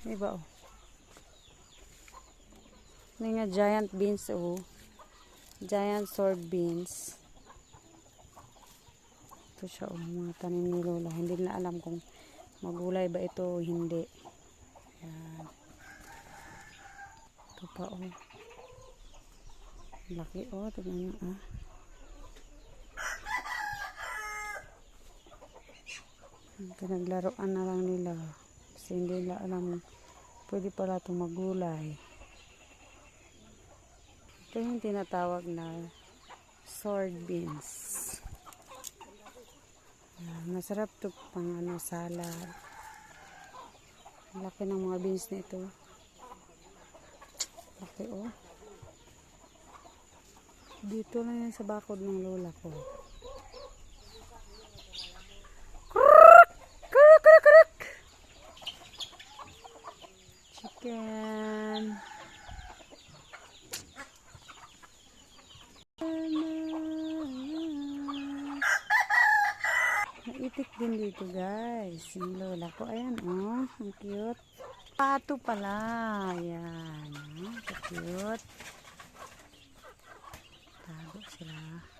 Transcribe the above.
Diba oh. May nga giant beans oh. Giant sword beans. Ito siya oh, mga tanim ni Lola. Hindi na alam kung magulay ba ito o hindi. Ayan. Ito pa oh. Laki oh, tignan nyo ah. Pinaglaruan na lang nila. Kasi hindi nila alam pwede pala itong magulay. Ito yung tinatawag na sword beans. Ayan, masarap to pang ano, salad. Laki ng mga beans nito. Laki oh. Dito lang yan sa bakod ng lola ko. Chicken. Naitik din dito guys. Yung lola ko. Ayan oh. Ang cute. Pato pala. Ayan. Oh, cute. Tago sila.